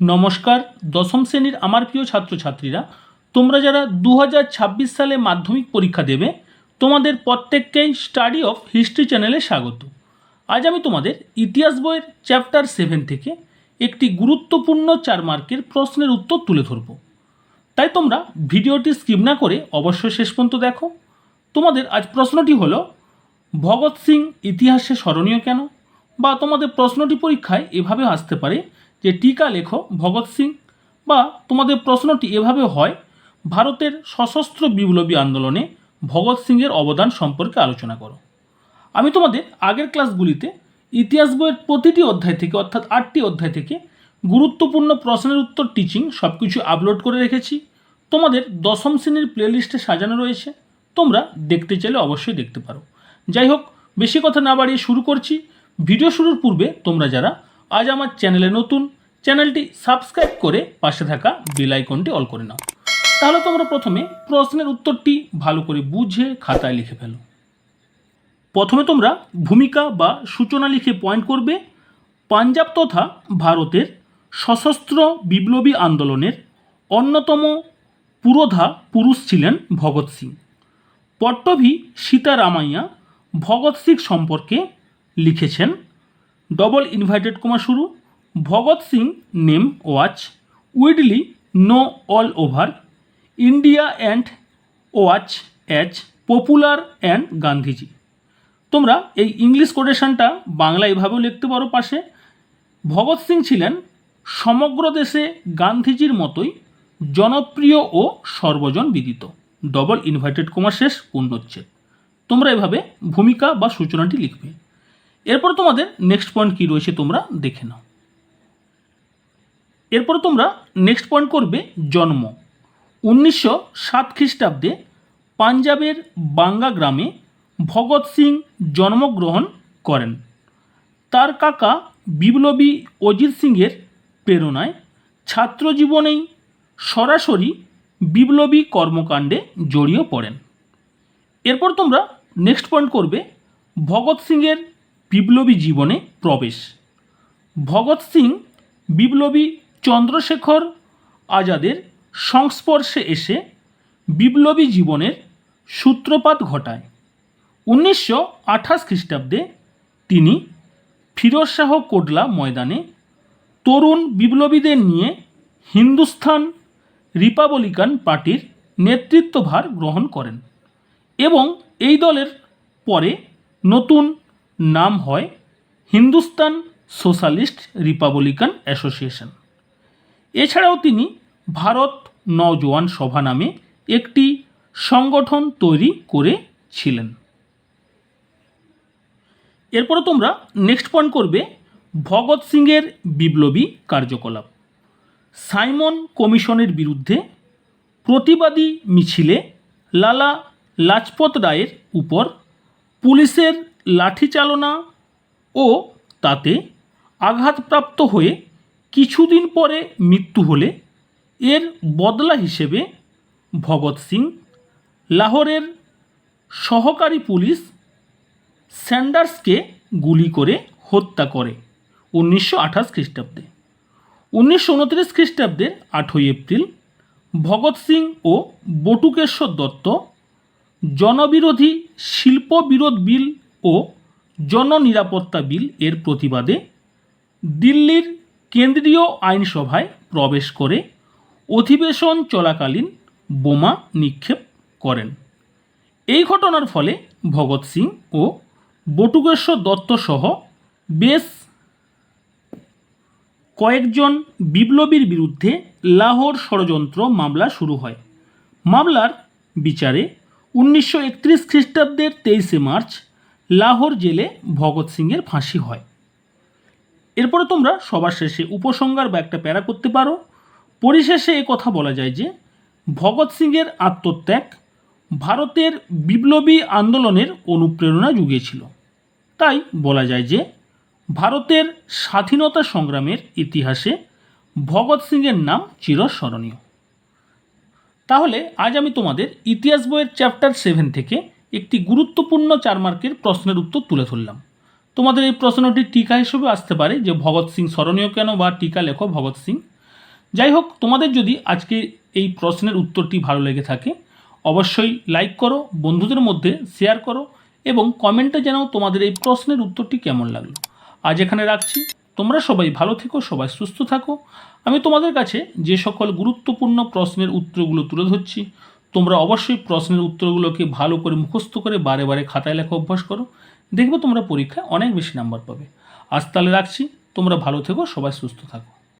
নমস্কার, দশম শ্রেণির আমার প্রিয় ছাত্রছাত্রীরা, তোমরা যারা দু হাজার ছাব্বিশ সালে মাধ্যমিক পরীক্ষা দেবে, তোমাদের প্রত্যেককেই স্টাডি অফ হিস্ট্রি চ্যানেলে স্বাগত। আজ আমি তোমাদের ইতিহাস বইয়ের চ্যাপ্টার সেভেন থেকে একটি গুরুত্বপূর্ণ চার মার্কের প্রশ্নের উত্তর তুলে ধরব। তাই তোমরা ভিডিওটি স্কিপ না করে অবশ্যই শেষ পর্যন্ত দেখো। তোমাদের আজ প্রশ্নটি হলো, ভগৎ সিং ইতিহাসে স্মরণীয় কেন? বা তোমাদের প্রশ্নটি পরীক্ষায় এভাবে আসতে পারে যে টিকা লেখো, ভগৎ সিং, বা তোমাদের প্রশ্নটি এভাবে হয়, ভারতের সশস্ত্র বিপ্লবী আন্দোলনে ভগৎ সিংয়ের অবদান সম্পর্কে আলোচনা করো। আমি তোমাদের আগের ক্লাসগুলিতে ইতিহাস বইয়ের প্রতিটি অধ্যায় থেকে, অর্থাৎ আটটি অধ্যায় থেকে গুরুত্বপূর্ণ প্রশ্নের উত্তর টিচিং সব কিছু আপলোড করে রেখেছি। তোমাদের দশম শ্রেণির প্লেলিস্টে সাজানো রয়েছে। তোমরা দেখতে চাইলে অবশ্যই দেখতে পারো। যাই হোক, বেশি কথা না বাড়িয়ে শুরু করছি। ভিডিও শুরুর পূর্বে তোমরা যারা আজ আমার চ্যানেলে নতুন চ্যানেলটি সাবস্ক্রাইব করে পাশে থাকা বেল আইকনটি অল করে নাও। তাহলে তোমরা প্রথমে প্রশ্নের উত্তরটি ভালো করে বুঝে খাতায় লিখে ফেলো। প্রথমে তোমরা ভূমিকা বা সূচনা লিখে পয়েন্ট করবে। পাঞ্জাব তথা ভারতের সশস্ত্র বিপ্লবী আন্দোলনের অন্যতম পুরোধা পুরুষ ছিলেন ভগৎ সিং। পট্টভি সীতারামাইয়া ভগৎ সিং সম্পর্কে লিখেছেন। ডবল ইনভাইটেড কমা শুরু। Bhagat Singh name was, widely known all over, India and was as popular and Gandhiji. তোমরা এই ইংলিশ কোটেশনটা বাংলা এভাবেও লিখতে পারো পাশে। ভগৎ সিং ছিলেন সমগ্র দেশে গান্ধীজির মতোই জনপ্রিয় ও সর্বজন বিদিত। ডবল ইনভাইটেড কমা শেষ পূর্ণচ্ছেদ তোমরা এভাবে ভূমিকা বা সূচনাটি লিখবে। এরপর তোমাদের নেক্সট পয়েন্ট কী রয়েছে তোমরা দেখে নাও। এরপর তোমরা নেক্সট পয়েন্ট করবে জন্ম। উনিশশো সাত খ্রিস্টাব্দে পাঞ্জাবের বাঙ্গা গ্রামে ভগৎ সিং জন্মগ্রহণ করেন। তার কাকা বিপ্লবী অজিত সিংয়ের প্রেরণায় ছাত্র জীবনেই সরাসরি বিপ্লবী কর্মকাণ্ডে জড়িয়ে পড়েন। এরপর তোমরা নেক্সট পয়েন্ট করবে ভগৎ সিংয়ের বিপ্লবী জীবনে প্রবেশ। ভগৎ সিং বিপ্লবী চন্দ্রশেখর আজাদের সংস্পর্শে এসে বিপ্লবী জীবনের সূত্রপাত ঘটায়। উনিশশো আঠাশ খ্রিস্টাব্দে তিনি ফিরোজ শাহ কোটলা ময়দানে তরুণ বিপ্লবীদের নিয়ে হিন্দুস্থান রিপাবলিকান পার্টির নেতৃত্বভার গ্রহণ করেন এবং এই দলের পরে নতুন নাম হয় হিন্দুস্তান সোশ্যালিস্ট রিপাবলিকান অ্যাসোসিয়েশন। এছাড়াও তিনি ভারত নওজোয়ান সভা নামে একটি সংগঠন তৈরি করেছিলেন। এরপরে তোমরা নেক্সট পয়েন্ট করবে ভগৎ সিংয়ের বিপ্লবী কার্যকলাপ। সাইমন কমিশনের বিরুদ্ধে প্রতিবাদী মিছিলে লালা লাজপত রায়ের উপর পুলিশের লাঠি চালনা ও তাতে আঘাতপ্রাপ্ত হয়ে কিছুদিন পরে মৃত্যু হলে এর বদলা হিসেবে ভগৎ সিং, লাহোরের সহকারী পুলিশ স্যান্ডার্সকে গুলি করে হত্যা করে উনিশশো আঠাশ খ্রিস্টাব্দে। উনিশশো উনত্রিশ খ্রিস্টাব্দের আটই এপ্রিল ভগৎ সিং ও বটুকেশ্বর দত্ত, জনবিরোধী শিল্প বিরোধ বিল ও জননিরাপত্তা বিল এর প্রতিবাদে দিল্লির কেন্দ্রীয় আইনসভায় প্রবেশ করে অধিবেশন চলাকালীন বোমা নিক্ষেপ করেন। এই ঘটনার ফলে ভগৎ সিং ও বটুকেশ্বর দত্ত সহ বেশ কয়েকজন বিপ্লবীর বিরুদ্ধে লাহোর ষড়যন্ত্র মামলা শুরু হয়। মামলার বিচারে উনিশশো একত্রিশ খ্রিস্টাব্দের তেইশে মার্চ লাহোর জেলে ভগৎ সিংয়ের ফাঁসি হয়। এরপরে তোমরা সবার শেষে উপসংহার বা একটা প্যারা করতে পারো। পরিশেষে এ কথা বলা যায় যে, ভগৎ সিংয়ের আত্মত্যাগ ভারতের বিপ্লবী আন্দোলনের অনুপ্রেরণা জুগিয়েছিল তাই বলা যায় যে, ভারতের স্বাধীনতা সংগ্রামের ইতিহাসে ভগৎ সিংয়ের নাম চিরস্মরণীয়। তাহলে আজ আমি তোমাদের ইতিহাস বইয়ের চ্যাপ্টার সেভেন থেকে একটি গুরুত্বপূর্ণ চার মার্কের প্রশ্নের উত্তর তুলে ধরলাম। তোমাদের এই প্রশ্নটি টিকা হিসেবে আসতে পারে যে ভগৎ সিং স্মরণীয় কেন বা টিকা লেখো ভগৎ সিং। যাই হোক, তোমাদের যদি আজকে এই প্রশ্নের উত্তরটি ভালো লেগে থাকে, অবশ্যই লাইক করো, বন্ধুদের মধ্যে শেয়ার করো এবং কমেন্টে জানাও তোমাদের এই প্রশ্নের উত্তরটি কেমন লাগল। আজ এখানে রাখছি। তোমরা সবাই ভালো থেকো, সবাই সুস্থ থাকো। আমি তোমাদের কাছে যে সকল গুরুত্বপূর্ণ প্রশ্নের উত্তরগুলো তুলে ধরছি, তোমরা অবশ্যই প্রশ্নের উত্তরগুলোকে ভালো করে মুখস্থ করে বারে বারে খাতায় লেখা অভ্যাস করো। দেখবে তোমরা পরীক্ষায় অনেক বেশি নাম্বার পাবে। আজ তাহলে রাখছি, তোমরা ভালো থেকো, সবাই সুস্থ থাকো।